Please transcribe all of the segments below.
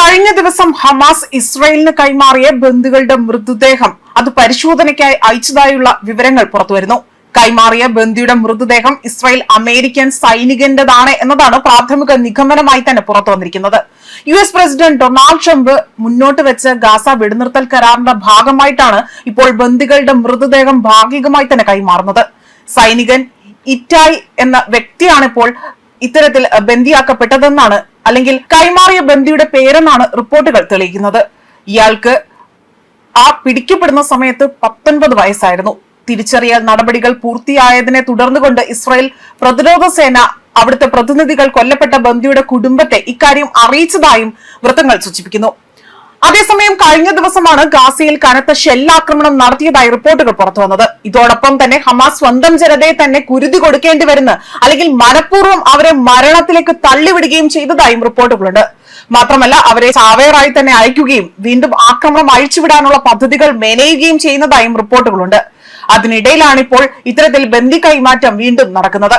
കഴിഞ്ഞ ദിവസം ഹമാസ് ഇസ്രയേലിന് കൈമാറിയ ബന്ധുക്കളുടെ മൃതദേഹം അത് പരിശോധനയ്ക്കായി അയച്ചതായുള്ള വിവരങ്ങൾ പുറത്തുവരുന്നു. കൈമാറിയ ബന്ദിയുടെ മൃതദേഹം ഇസ്രായേൽ അമേരിക്കൻ സൈനികന്റേതാണ് എന്നതാണ് പ്രാഥമിക നിഗമനമായി തന്നെ പുറത്തു വന്നിരിക്കുന്നത്. U S president Donald Trump മുന്നോട്ട് വെച്ച ഗാസ വെടിനിർത്തൽ കരാറിന്റെ ഭാഗമായിട്ടാണ് ഇപ്പോൾ ബന്ദികളുടെ മൃതദേഹം ഭാഗികമായി തന്നെ കൈമാറുന്നത്. സൈനികൻ ഇറ്റായ് എന്ന വ്യക്തിയാണ് ഇപ്പോൾ ഇത്തരത്തിൽ ബന്ദിയാക്കപ്പെട്ടതെന്നാണ് അല്ലെങ്കിൽ കൈമാറിയ ബന്ദിയുടെ പേരെന്നാണ് റിപ്പോർട്ടുകൾ തെളിയിക്കുന്നത്. ഇയാൾക്ക് ആ പിടിക്കപ്പെടുന്ന സമയത്ത് പത്തൊൻപത് വയസ്സായിരുന്നു. തിരിച്ചറിയൽ നടപടികൾ പൂർത്തിയായതിനെ തുടർന്നുകൊണ്ട് ഇസ്രായേൽ പ്രതിരോധ സേന അവിടുത്തെ പ്രതിനിധികൾ കൊല്ലപ്പെട്ട ബന്ദിയുടെ കുടുംബത്തെ ഇക്കാര്യം അറിയിച്ചതായും വൃത്തങ്ങൾ സൂചിപ്പിക്കുന്നു. അതേസമയം കഴിഞ്ഞ ദിവസമാണ് ഗാസയിൽ കനത്ത ഷെല്ലാക്രമണം നടത്തിയതായി റിപ്പോർട്ടുകൾ പുറത്തു വന്നത്. ഇതോടൊപ്പം തന്നെ ഹമാസ് സ്വന്തം ജനതയെ തന്നെ കുരുതി കൊടുക്കേണ്ടി വരുന്ന അല്ലെങ്കിൽ മനഃപൂർവം അവരെ മരണത്തിലേക്ക് തള്ളിവിടുകയും ചെയ്തതായും റിപ്പോർട്ടുകളുണ്ട്. മാത്രമല്ല അവരെ ചാവേറായി തന്നെ അയക്കുകയും വീണ്ടും ആക്രമണം അഴിച്ചുവിടാനുള്ള പദ്ധതികൾ മെനയുകയും ചെയ്യുന്നതായും റിപ്പോർട്ടുകളുണ്ട്. അതിനിടയിലാണ് ഇപ്പോൾ ഇത്തരത്തിൽ ബന്ദി കൈമാറ്റം വീണ്ടും നടക്കുന്നത്.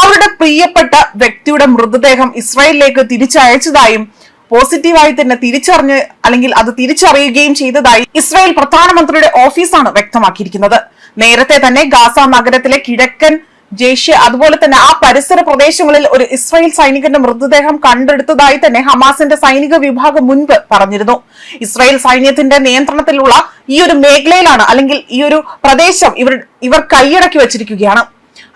അവരുടെ പ്രിയപ്പെട്ട വ്യക്തിയുടെ മൃതദേഹം ഇസ്രായേലിലേക്ക് തിരിച്ചയച്ചതായും പോസിറ്റീവായി തന്നെ തിരിച്ചറിഞ്ഞ് അല്ലെങ്കിൽ അത് തിരിച്ചറിയുകയും ചെയ്തതായി ഇസ്രായേൽ പ്രധാനമന്ത്രിയുടെ ഓഫീസാണ് വ്യക്തമാക്കിയിരിക്കുന്നത്. നേരത്തെ തന്നെ ഗാസ നഗരത്തിലെ കിഴക്കൻ ജെയ്ഷെ അതുപോലെ തന്നെ ആ പരിസര പ്രദേശങ്ങളിൽ ഒരു ഇസ്രായേൽ സൈനികന്റെ മൃതദേഹം കണ്ടെടുത്തതായി തന്നെ ഹമാസിന്റെ സൈനിക വിഭാഗം മുൻപ് പറഞ്ഞിരുന്നു. ഇസ്രായേൽ സൈന്യത്തിന്റെ നിയന്ത്രണത്തിലുള്ള ഈ ഒരു മേഖലയിലാണ് അല്ലെങ്കിൽ ഈ ഒരു പ്രദേശം ഇവർ ഇവർ കൈയടക്കി വെച്ചിരിക്കുകയാണ്.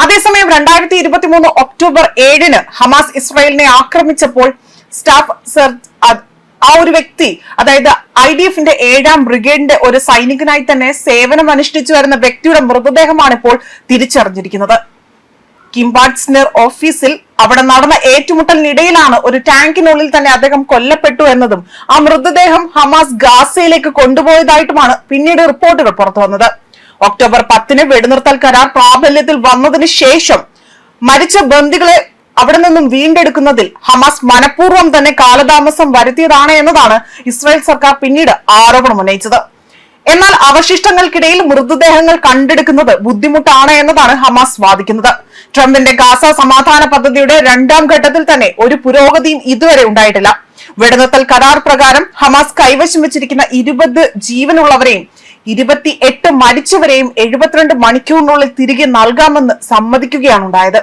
അതേസമയം രണ്ടായിരത്തി ഇരുപത്തി മൂന്ന് ഒക്ടോബർ ഏഴിന് ഹമാസ് ഇസ്രായേലിനെ ആക്രമിച്ചപ്പോൾ സ്റ്റാഫ് സെർച്ച് ആ ഒരു വ്യക്തി അതായത് ഐ ഡി എഫിന്റെ ഏഴാം ബ്രിഗേഡിന്റെ ഒരു സൈനികനായി തന്നെ സേവനം അനുഷ്ഠിച്ചു വരുന്ന വ്യക്തിയുടെ മൃതദേഹമാണ് ഇപ്പോൾ തിരിച്ചറിഞ്ഞിരിക്കുന്നത്. കിംബാഡ്സ്നർ ഓഫീസിൽ അവിടെ നടന്ന ഏറ്റുമുട്ടലിനിടയിലാണ് ഒരു ടാങ്കിനുള്ളിൽ തന്നെ അദ്ദേഹം കൊല്ലപ്പെട്ടു എന്നതും ആ മൃതദേഹം ഹമാസ് ഗാസയിലേക്ക് കൊണ്ടുപോയതായിട്ടുമാണ് പിന്നീട് റിപ്പോർട്ടുകൾ പുറത്തു വന്നത്. ഒക്ടോബർ പത്തിന് വെടിനിർത്തൽ കരാർ പ്രാബല്യത്തിൽ വന്നതിന് ശേഷം മരിച്ച ബന്ദികളെ അവിടെ നിന്നും വീണ്ടെടുക്കുന്നതിൽ ഹമാസ് മനഃപൂർവം തന്നെ കാലതാമസം വരുത്തിയതാണ് എന്നതാണ് ഇസ്രായേൽ സർക്കാർ പിന്നീട് ആരോപണം ഉന്നയിച്ചത്. എന്നാൽ അവശിഷ്ടങ്ങൾക്കിടയിൽ മൃതദേഹങ്ങൾ കണ്ടെടുക്കുന്നത് ബുദ്ധിമുട്ടാണ് എന്നതാണ് ഹമാസ് വാദിക്കുന്നത്. ട്രംപിന്റെ ഗാസ സമാധാന പദ്ധതിയുടെ രണ്ടാം ഘട്ടത്തിൽ തന്നെ ഒരു പുരോഗതിയും ഇതുവരെ ഉണ്ടായിട്ടില്ല. വെടിനിർത്തൽ കരാർ പ്രകാരം ഹമാസ് കൈവശം വെച്ചിരിക്കുന്ന ഇരുപത് ജീവനുള്ളവരെയും ഇരുപത്തി എട്ട് മരിച്ചവരെയും എഴുപത്തിരണ്ട് മണിക്കൂറിനുള്ളിൽ തിരികെ നൽകാമെന്ന് സമ്മതിക്കുകയാണ് ഉണ്ടായത്.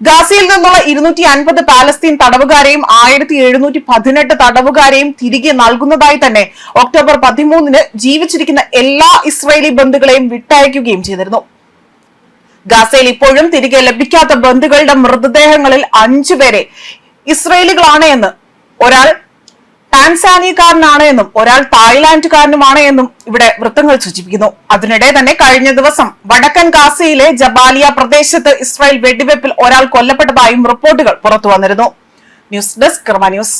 ഗാസയിൽ നിന്നുള്ള ഇരുന്നൂറ്റി അൻപത് പാലസ്തീൻ തടവുകാരെയും ആയിരത്തി എഴുന്നൂറ്റി പതിനെട്ട് തടവുകാരെയും തിരികെ നൽകുന്നതായി തന്നെ ഒക്ടോബർ പതിമൂന്നിന് ജീവിച്ചിരിക്കുന്ന എല്ലാ ഇസ്രയേലി ബന്ധുക്കളെയും വിട്ടയക്കുകയും ചെയ്തിരുന്നു. ഗാസയിൽ ഇപ്പോഴും തിരികെ ലഭിക്കാത്ത ബന്ധുക്കളുടെ മൃതദേഹങ്ങളിൽ അഞ്ചുപേരെ ഇസ്രയേലികളാണ് എന്ന് ഒരാൾ ടാൻസാനിയക്കാരനാണ് എന്നും ഒരാൾ തായ്ലാന്റുകാരനുമാണ് എന്നും ഇവിടെ വൃത്തങ്ങൾ സൂചിപ്പിക്കുന്നു. അതിനിടെ തന്നെ കഴിഞ്ഞ ദിവസം വടക്കൻ ഗാസയിലെ ജബാലിയ പ്രദേശത്ത് ഇസ്രായേൽ വെടിവെപ്പിൽ ഒരാൾ കൊല്ലപ്പെട്ടതായും റിപ്പോർട്ടുകൾ പുറത്തു വന്നിരുന്നു ന്യൂസ് ഡെസ്ക് കർമ്മ ന്യൂസ്.